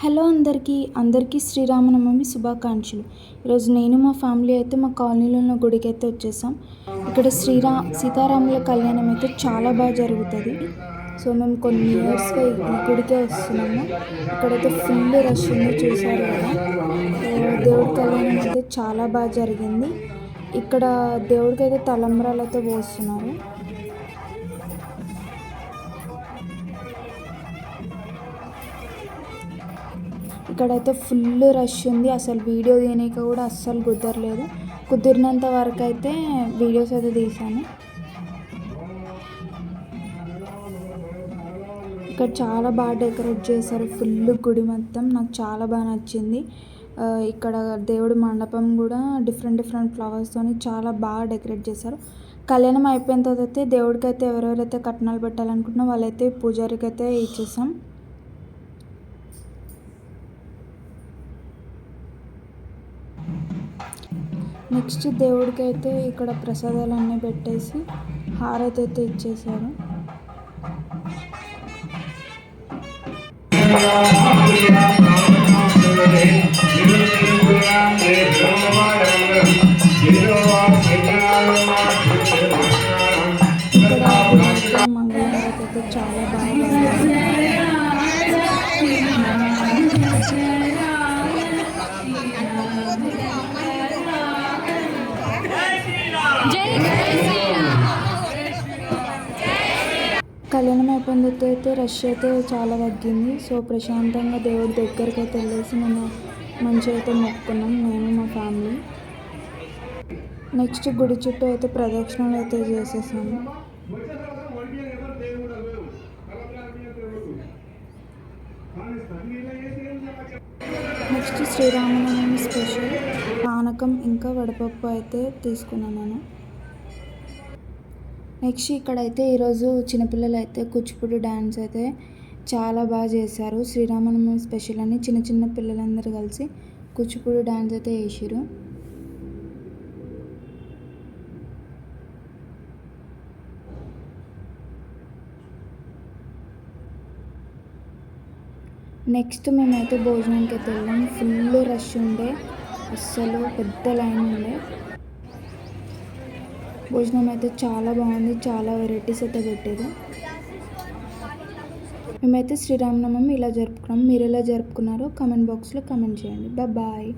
Hello అందరికీ అందరికీ శ్రీరామనవమి శుభాకాంక్షలు. ఈరోజు నేను మా ఫ్యామిలీ అయితే మా కాలనీలో ఉన్న గుడికి అయితే వచ్చేసాం. ఇక్కడ శ్రీరా సీతారాముల కళ్యాణం అయితే చాలా బాగా జరుగుతుంది. సో మేము కొన్ని ఇయర్స్గా ఈ గుడికే వస్తున్నాము. ఇక్కడైతే ఫుల్ రష్ ఉంది చూసారు కదా? దేవుడి కళ్యాణం అయితే చాలా బాగా జరిగింది. ఇక్కడ దేవుడికి అయితే తలంబ్రాలతో పోస్తున్నారు. ఇక్కడైతే ఫుల్ రష్ ఉంది. అసలు వీడియో తీయనీకి కూడా అస్సలు కుదరలేదు. కుదిరినంత వరకు అయితే వీడియోస్ అయితే తీసాను ఇక్కడ చాలా బాగా డెకరేట్ చేశారు. ఫుల్ గుడి మొత్తం నాకు చాలా బాగా నచ్చింది. ఇక్కడ దేవుడి మండపం కూడా డిఫరెంట్ డిఫరెంట్ ఫ్లవర్స్తో చాలా బాగా డెకరేట్ చేశారు. కళ్యాణం అయిపోయిన తర్వాత అయితే దేవుడికి అయితే ఎవరెవరైతే కట్నాలు పెట్టాలనుకుంటున్నా వాళ్ళైతే పూజారికి అయితే ఇచ్చేసాం. నెక్స్ట్ దేవుడికైతే ఇక్కడ ప్రసాదాలన్నీ పెట్టేసి హారతి అయితే ఇచ్చేసారు ఇక్కడ కళ్యాణం అయిపోయిన తర్వాత అయితే రష్ అయితే చాలా తగ్గింది. సో ప్రశాంతంగా దేవుడి దగ్గరికి అయితే వెళ్ళేసి మేము మంచిగా అయితే మొక్కుకున్నాం నేను మా ఫ్యామిలీ నెక్స్ట్ గుడి చుట్టూ అయితే ప్రదక్షిణలు అయితే చేసేసాము. Next Sriramanavami special. పానకం ఇంకా వడపప్పు అయితే తీసుకున్నాను నేను. నెక్స్ట్ ఇక్కడైతే ఈరోజు చిన్నపిల్లలు అయితే కూచిపూడి డ్యాన్స్ అయితే చాలా బాగా చేశారు. శ్రీరామనవమి స్పెషల్ అని చిన్న చిన్న పిల్లలందరూ కలిసి కూచిపూడి డ్యాన్స్ అయితే వేసారు నెక్స్ట్ మేమైతే భోజనానికి అయితే వెళ్ళాం. ఫుల్ రష్ ఉండే. అస్సలు పెద్ద లైన్ ఉండే. భోజనం అయితే చాలా బాగుంది. చాలా వెరైటీస్ అయితే పెట్టేది మేమైతే శ్రీరామనవమి ఇలా జరుపుకున్నాం. మీరు ఎలా జరుపుకున్నారో కమెంట్ బాక్స్లో కమెంట్ చేయండి. బాయ్.